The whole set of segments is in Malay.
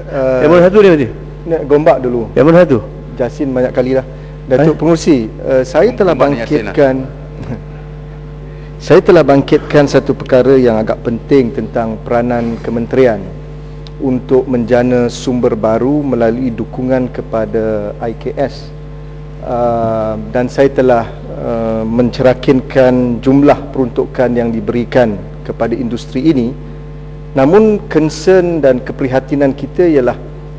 uh, Yang mana satu dia nanti? nak gombak dulu. Yang mana satu? Jasin banyak kali dah. Datuk Eh? Pengurusi, uh, saya telah Gombak ni Yasin lah. bangkitkan saya telah bangkitkan satu perkara yang agak penting tentang peranan kementerian untuk menjana sumber baru melalui dukungan kepada IKS uh, dan saya telah uh, mencerakinkan jumlah peruntukan yang diberikan kepada industri ini namun concern dan keprihatinan kita ialah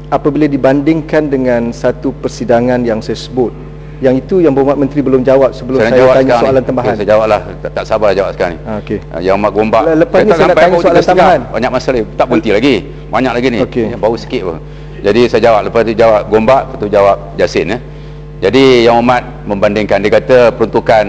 apabila dibandingkan dengan satu persidangan yang saya sebut yang itu yang Berhormat Menteri belum jawab sebelum saya, jawab tanya soalan ni. tambahan Okay, saya jawab lah. Tak, tak sabar jawab sekarang ni. Ah, okey. Ah, Yang mak gombak. Le- lepas ni saya nak tanya soalan 3.30. tambahan. Banyak masalah. Tak berhenti lagi. Banyak lagi ni. Okey. Ya, Baru sikit pun. Jadi saya jawab. Lepas tu jawab gombak. Lepas tu jawab Jasin. Ya. Jadi Yang Hormat membandingkan. Dia kata peruntukan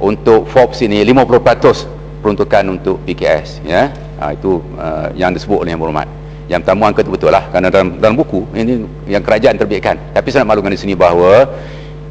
untuk Forbes ini 50% peruntukan untuk PKS. Ya. Ha, itu uh, yang disebut oleh Yang Berhormat. Yang pertama angka itu betul lah. Kerana dalam, dalam buku ini yang kerajaan terbitkan. Tapi saya nak maklumkan di sini bahawa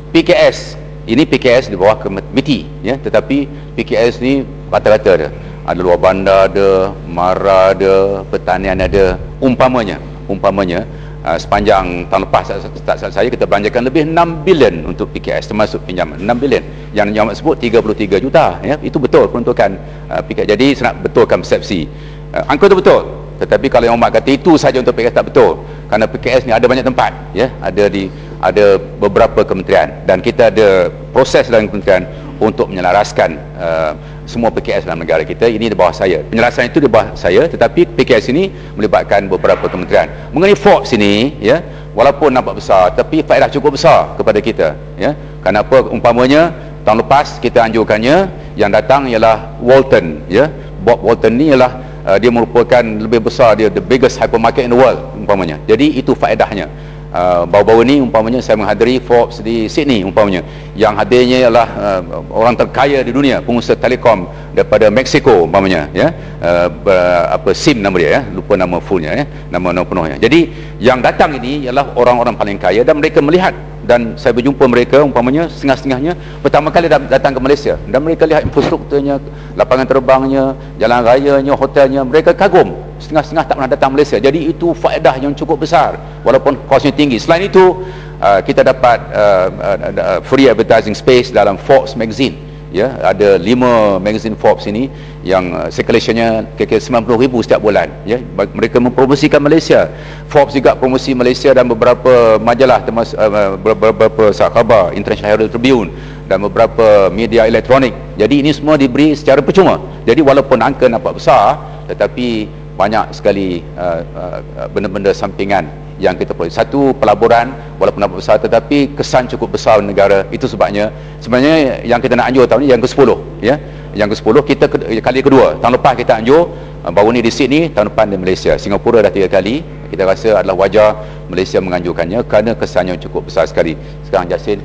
PKS ini PKS di bawah komiti ya tetapi PKS ni rata-rata ada ada luar bandar ada mara ada pertanian ada umpamanya umpamanya uh, sepanjang tahun lepas salah saya kita belanjakan lebih 6 bilion untuk PKS termasuk pinjaman 6 bilion yang yang sebut 33 juta ya. Itu betul peruntukan uh, PKS jadi saya betulkan persepsi. Uh, angka itu betul. Tetapi kalau yang Umar kata itu saja untuk PKS tak betul. Kerana PKS ni ada banyak tempat ya. Ada di ada beberapa kementerian. Dan kita ada proses dalam kementerian untuk menyelaraskan uh, semua PKS dalam negara kita. Ini di bawah saya. Penyelarasan itu di bawah saya tetapi PKS ini melibatkan beberapa kementerian. Mengenai Forbes ini ya walaupun nampak besar tapi faedah cukup besar kepada kita ya. Kenapa? Umpamanya tahun lepas kita anjurkannya yang datang ialah Walton ya. Bob Walton ni ialah uh, dia merupakan lebih besar dia the biggest hypermarket in the world umpamanya. Jadi itu faedahnya. Uh, baru-baru ni umpamanya saya menghadiri Forbes di Sydney umpamanya. Yang hadirnya ialah uh, orang terkaya di dunia pengusaha telekom daripada Mexico umpamanya ya. Uh, ber, apa SIM nama dia ya. Lupa nama fullnya ya. Nama nama penuhnya. Jadi yang datang ini ialah orang-orang paling kaya dan mereka melihat dan saya berjumpa mereka umpamanya setengah-setengahnya pertama kali dat- datang ke Malaysia. Dan mereka lihat infrastrukturnya lapangan terbangnya jalan rayanya hotelnya mereka kagum. Setengah-setengah tak pernah datang Malaysia. Jadi itu faedah yang cukup besar walaupun kosnya tinggi. Selain itu uh, kita dapat uh, uh, free advertising space dalam Forbes magazine ya ada lima magazine Forbes ini yang uh, circulationnya kira-kira 90 ribu setiap bulan. Ya mereka mempromosikan Malaysia. Forbes juga promosi Malaysia dan beberapa majalah termasuk uh, beberapa, beberapa khabar International Herald Tribune dan beberapa media elektronik. Jadi ini semua diberi secara percuma. Jadi walaupun angka nampak besar tetapi banyak sekali uh, uh, uh, benda-benda sampingan yang kita perlu. Satu pelaburan walaupun nampak besar tetapi kesan cukup besar negara. Itu sebabnya sebenarnya yang kita nak anjur tahun ni yang ke-10 ya. Yang ke-10 kita ke, kali kedua. Tahun lepas kita anjur uh, baru ni di Sydney, tahun depan di Malaysia. Singapura dah tiga kali. Kita rasa adalah wajar Malaysia menganjurkannya kerana kesannya cukup besar sekali. Sekarang Jasin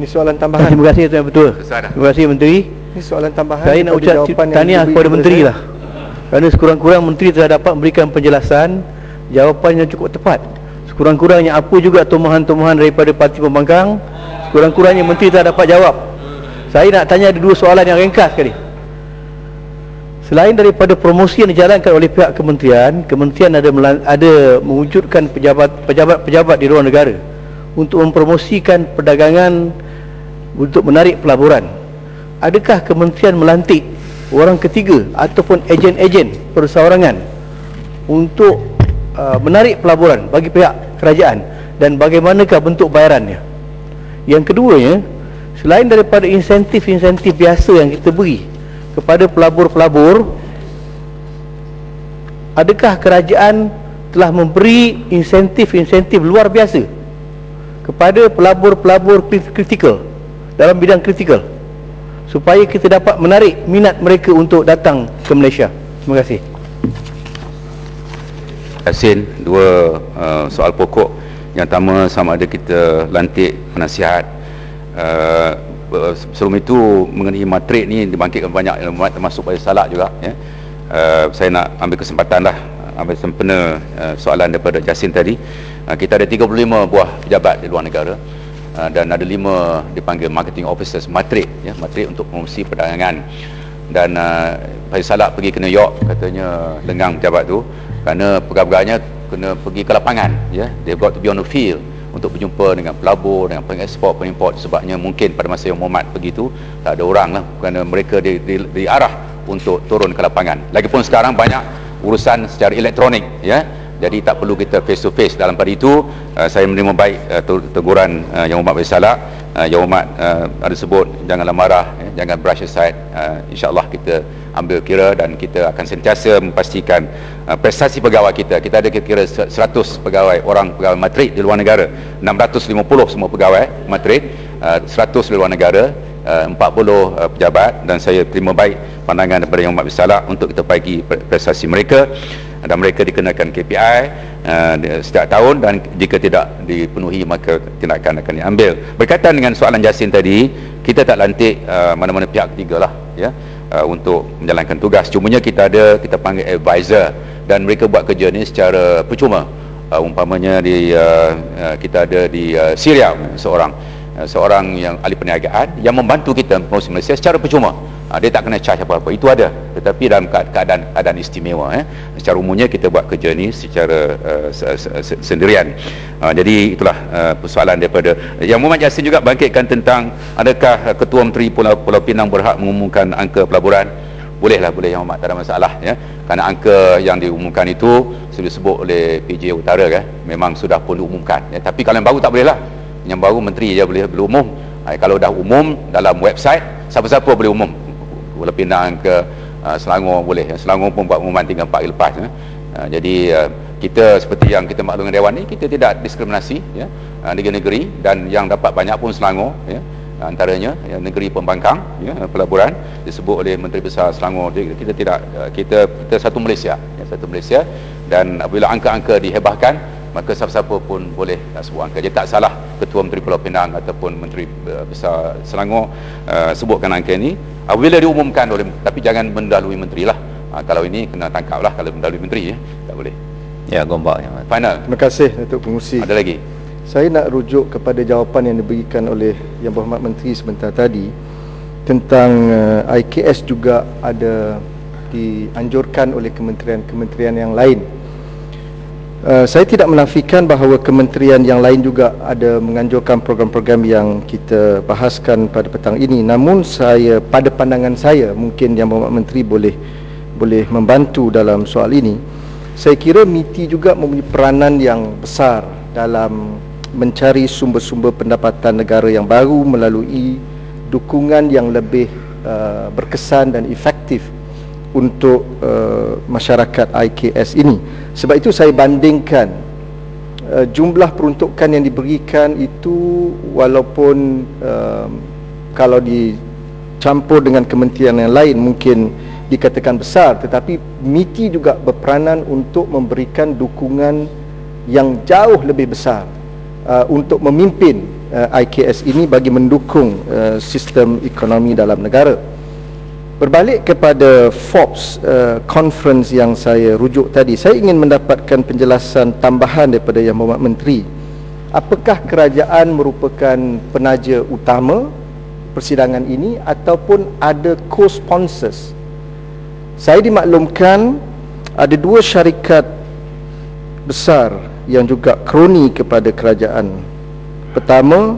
Ini soalan Terima tambahan. kasih Tuan Betul. Terima kasih Menteri. Ini soalan tambahan. Saya nak kepada ucap tahniah kepada Menteri lah. Kerana sekurang-kurang Menteri telah dapat memberikan penjelasan jawapan yang cukup tepat. Sekurang-kurangnya apa juga tomohan-tomohan daripada parti pembangkang, sekurang-kurangnya Menteri telah dapat jawab. Saya nak tanya ada dua soalan yang ringkas sekali. Selain daripada promosi yang dijalankan oleh pihak kementerian, kementerian ada ada mewujudkan pejabat pejabat-pejabat di luar negara untuk mempromosikan perdagangan untuk menarik pelaburan. Adakah kementerian melantik orang ketiga ataupun ejen-ejen perseorangan untuk uh, menarik pelaburan bagi pihak kerajaan dan bagaimanakah bentuk bayarannya? Yang keduanya, selain daripada insentif-insentif biasa yang kita beri kepada pelabur-pelabur, adakah kerajaan telah memberi insentif-insentif luar biasa kepada pelabur-pelabur krit- kritikal dalam bidang kritikal supaya kita dapat menarik minat mereka untuk datang ke Malaysia. Terima kasih. Yasin dua uh, soal pokok. Yang pertama sama ada kita lantik penasihat. Uh, sebelum itu mengenai matrik ni dibangkitkan banyak termasuk Bayi Salak juga ya. Uh, saya nak ambil kesempatan lah ambil sempena uh, soalan daripada Jasin tadi. Uh, kita ada 35 buah pejabat di luar negara uh, dan ada 5 dipanggil marketing officers matrik ya matrik untuk promosi perdagangan. Dan uh, Bayi Salak pergi ke New York katanya lengang pejabat tu kerana pegang-pegangnya kena pergi ke lapangan ya. They've got to be on the field untuk berjumpa dengan pelabur dengan pengekspor pengimport. Sebabnya mungkin pada masa yang Muhammad pergi tu tak ada orang lah. Kerana mereka di, di, diarah untuk turun ke lapangan. Lagipun sekarang banyak urusan secara elektronik ya. Jadi tak perlu kita face to face dalam pada itu uh, saya menerima baik uh, teguran uh, Yang Umat Bersalah uh, Yang Umat uh, ada sebut janganlah marah ya, jangan brush aside. Uh, insyaAllah kita ambil kira dan kita akan sentiasa memastikan uh, prestasi pegawai kita. Kita ada kira-kira 100 pegawai orang pegawai matrik di luar negara. 650 semua pegawai matrik uh, 100 di luar negara uh, 40 uh, pejabat. Dan saya terima baik pandangan daripada Yang Umat Bersalah untuk kita bagi prestasi mereka. Dan mereka dikenakan KPI uh, setiap tahun. Dan jika tidak dipenuhi maka tindakan akan diambil. Berkaitan dengan soalan Jasin tadi kita tak lantik uh, mana-mana pihak ketiga lah ya uh, untuk menjalankan tugas. Cumanya kita ada kita panggil advisor dan mereka buat kerja ni secara percuma. Uh, umpamanya di uh, uh, kita ada di uh, Syria seorang seorang yang ahli perniagaan yang membantu kita promosi Malaysia secara percuma. Ha, dia tak kena charge apa-apa. Itu ada. Tetapi dalam keadaan keadaan istimewa eh. secara umumnya kita buat kerja ni secara uh, sendirian. Ha, jadi itulah uh, persoalan daripada yang Muhammad Yassin juga bangkitkan tentang adakah Ketua Menteri Pulau, Pulau Pinang berhak mengumumkan angka pelaburan. Bolehlah boleh yang Muhammad. Tak ada masalah ya. kerana angka yang diumumkan itu sudah disebut oleh PJ Utara kan memang sudah pun diumumkan ya. tapi kalau yang baru tak boleh lah yang baru menteri je boleh, boleh umum. Ha, kalau dah umum dalam website siapa-siapa boleh umum. Pulau Pinang ke uh, Selangor boleh. Selangor pun buat pengumuman 3 4 hari lepas ya. uh, jadi uh, kita seperti yang kita maklum dengan Dewan ni kita tidak diskriminasi ya uh, negeri-negeri dan yang dapat banyak pun Selangor ya antaranya ya, negeri pembangkang ya, pelaburan disebut oleh Menteri Besar Selangor. Jadi kita tidak kita kita satu Malaysia ya, satu Malaysia. Dan apabila angka-angka dihebahkan maka siapa-siapa pun boleh uh, sebut angka. Jadi tak salah Ketua Menteri Pulau Pinang ataupun Menteri uh, Besar Selangor uh, sebutkan angka ini. Apabila diumumkan oleh tapi jangan mendalui menteri lah. Uh, kalau ini kena tangkap lah kalau mendalui menteri ya. tak boleh. Ya gombak yang final. Terima kasih Datuk Pengusi. Ada lagi? Saya nak rujuk kepada jawapan yang diberikan oleh Yang Berhormat Menteri sebentar tadi tentang uh, IKS juga ada dianjurkan oleh kementerian-kementerian yang lain Uh, saya tidak menafikan bahawa kementerian yang lain juga ada menganjurkan program-program yang kita bahaskan pada petang ini. Namun saya pada pandangan saya mungkin yang Bapak Menteri boleh boleh membantu dalam soal ini saya kira MITI juga mempunyai peranan yang besar dalam mencari sumber-sumber pendapatan negara yang baru melalui dukungan yang lebih uh, berkesan dan efektif untuk uh, masyarakat IKS ini. Sebab itu saya bandingkan uh, jumlah peruntukan yang diberikan itu walaupun uh, kalau dicampur dengan kementerian yang lain mungkin dikatakan besar tetapi MITI juga berperanan untuk memberikan dukungan yang jauh lebih besar uh, untuk memimpin uh, IKS ini bagi mendukung uh, sistem ekonomi dalam negara. Berbalik kepada Forbes uh, conference yang saya rujuk tadi, saya ingin mendapatkan penjelasan tambahan daripada Yang Berhormat Menteri. Apakah kerajaan merupakan penaja utama persidangan ini ataupun ada co-sponsors? Saya dimaklumkan ada dua syarikat besar yang juga kroni kepada kerajaan. Pertama,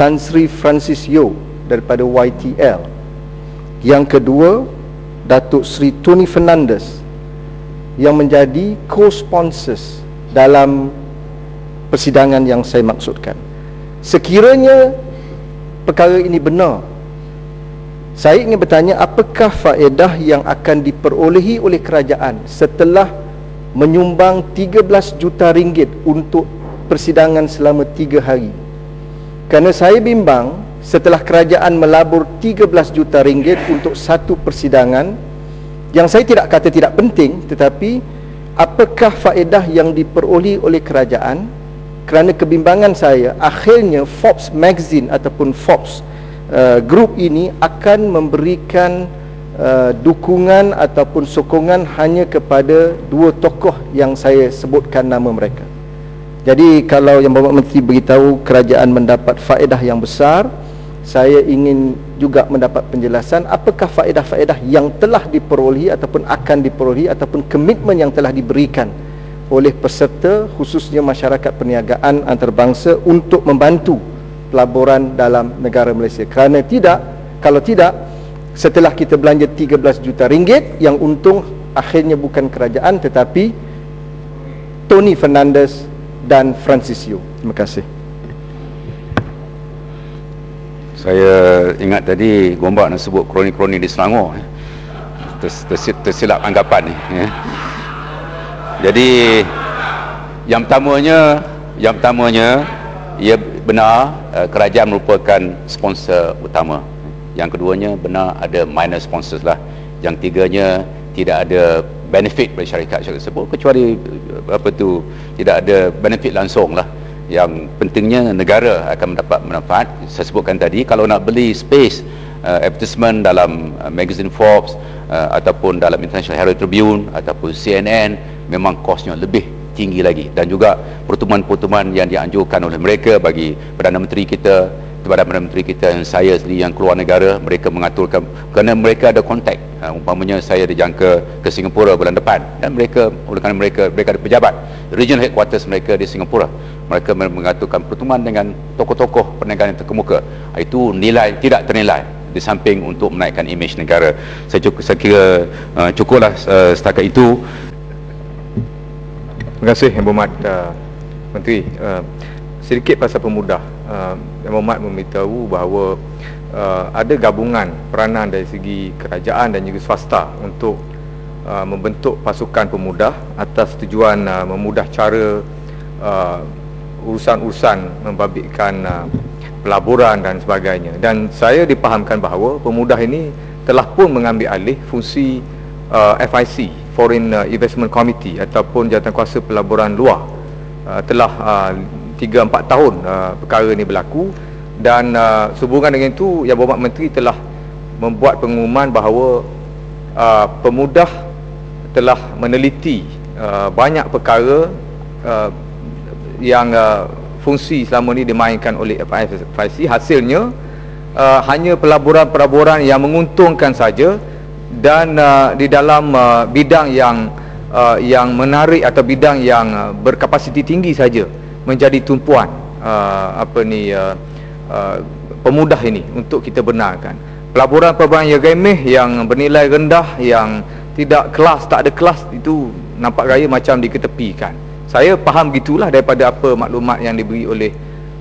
Tan Sri Francis Yeo daripada YTL yang kedua, Datuk Sri Tony Fernandez yang menjadi co-sponsors dalam persidangan yang saya maksudkan. Sekiranya perkara ini benar, saya ingin bertanya apakah faedah yang akan diperolehi oleh kerajaan setelah menyumbang 13 juta ringgit untuk persidangan selama 3 hari. Kerana saya bimbang setelah kerajaan melabur 13 juta ringgit untuk satu persidangan yang saya tidak kata tidak penting tetapi apakah faedah yang diperoleh oleh kerajaan? Kerana kebimbangan saya akhirnya Forbes magazine ataupun Forbes uh, group ini akan memberikan uh, dukungan ataupun sokongan hanya kepada dua tokoh yang saya sebutkan nama mereka. Jadi kalau yang Bapak Menteri beritahu kerajaan mendapat faedah yang besar saya ingin juga mendapat penjelasan apakah faedah-faedah yang telah diperolehi ataupun akan diperolehi ataupun komitmen yang telah diberikan oleh peserta khususnya masyarakat perniagaan antarabangsa untuk membantu pelaburan dalam negara Malaysia. Kerana tidak kalau tidak setelah kita belanja 13 juta ringgit yang untung akhirnya bukan kerajaan tetapi Tony Fernandez dan Francisio. Terima kasih saya ingat tadi Gombak nak sebut kroni-kroni di Selangor eh. Ters, ters, tersilap anggapan ni ya. jadi yang pertamanya yang pertamanya ia benar uh, kerajaan merupakan sponsor utama yang keduanya benar ada minor sponsors lah yang tiganya tidak ada benefit bagi syarikat-syarikat tersebut kecuali uh, apa tu tidak ada benefit langsung lah yang pentingnya negara akan mendapat manfaat. Saya sebutkan tadi kalau nak beli space uh, advertisement dalam uh, magazine Forbes uh, ataupun dalam International Herald Tribune ataupun CNN memang kosnya lebih tinggi lagi. Dan juga pertemuan-pertemuan yang dianjurkan oleh mereka bagi Perdana Menteri kita kepada Perdana Menteri kita yang saya sendiri yang keluar negara mereka mengaturkan kerana mereka ada kontak. Uh, umpamanya saya dijangka ke Singapura bulan depan. Dan mereka oleh kerana mereka mereka ada pejabat. Regional headquarters mereka di Singapura mereka mengaturkan pertemuan dengan tokoh-tokoh perniagaan yang terkemuka. Itu nilai tidak ternilai di samping untuk menaikkan imej negara. Saya, cukup, saya kira uh, cukuplah uh, setakat itu. Terima kasih Yang Berhormat uh, Menteri uh, sedikit pasal pemudah. Uh, Yang Berhormat memberitahu bahawa uh, ada gabungan peranan dari segi kerajaan dan juga swasta untuk uh, membentuk pasukan pemudah atas tujuan uh, memudah cara uh, urusan-urusan membabitkan uh, pelaburan dan sebagainya. Dan saya dipahamkan bahawa pemudah ini telah pun mengambil alih fungsi uh, FIC Foreign uh, Investment Committee ataupun jawatankuasa pelaburan luar. Uh, telah uh, 3 4 tahun uh, perkara ini berlaku dan uh, sehubungan dengan itu yang berhormat menteri telah membuat pengumuman bahawa uh, pemudah telah meneliti uh, banyak perkara uh, yang uh, fungsi selama ini dimainkan oleh FIC hasilnya uh, hanya pelaburan-pelaburan yang menguntungkan saja dan uh, di dalam uh, bidang yang uh, yang menarik atau bidang yang uh, berkapasiti tinggi saja menjadi tumpuan uh, apa ni uh, uh, pemudah ini untuk kita benarkan. Pelaburan-pelaburan yang remeh yang bernilai rendah yang tidak kelas tak ada kelas itu nampak gaya macam diketepikan saya faham gitulah daripada apa maklumat yang diberi oleh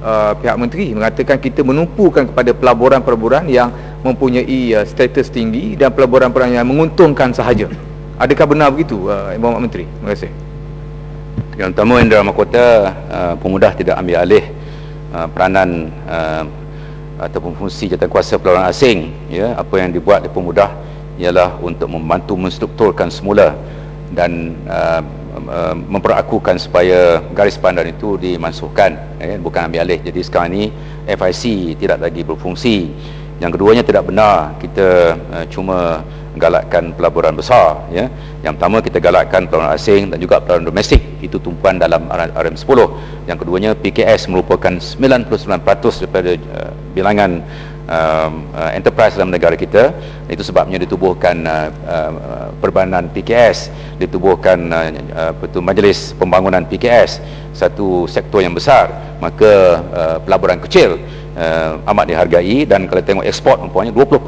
uh, pihak menteri. Mengatakan kita menumpukan kepada pelaburan-pelaburan yang mempunyai uh, status tinggi dan pelaburan-pelaburan yang menguntungkan sahaja. Adakah benar begitu uh, Ibu Menteri? Terima kasih. Yang pertama Indra Mahkota uh, pemudah tidak ambil alih uh, peranan uh, ataupun fungsi jawatankuasa pelaburan asing ya. Apa yang dibuat oleh pemudah ialah untuk membantu menstrukturkan semula dan uh, Uh, memperakukan supaya garis pandan itu dimansuhkan eh, bukan ambil alih. Jadi sekarang ini FIC tidak lagi berfungsi. Yang keduanya tidak benar. Kita uh, cuma galakkan pelaburan besar ya. Yang pertama kita galakkan pelaburan asing dan juga pelaburan domestik. Itu tumpuan dalam RM10 yang keduanya PKS merupakan 99% daripada uh, bilangan um, uh, enterprise dalam negara kita. Itu sebabnya ditubuhkan uh, uh, perbanan PKS ditubuhkan uh, uh, majlis pembangunan PKS satu sektor yang besar. Maka uh, pelaburan kecil uh, amat dihargai dan kalau tengok ekspor umpamanya 20%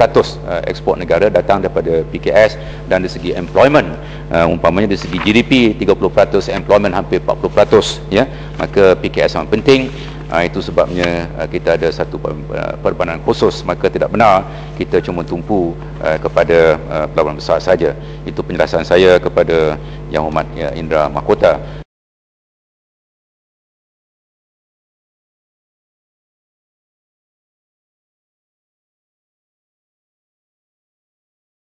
uh, ekspor negara datang daripada PKS dan dari segi employment. Uh, umpamanya dari segi GDP 30% employment hampir 40% ya. Maka PKS sangat penting Uh, itu sebabnya uh, kita ada satu uh, perbanan khusus. Maka tidak benar kita cuma tumpu uh, kepada uh, pelaburan besar saja. Itu penjelasan saya kepada yang hormat ya, Indra Mahkota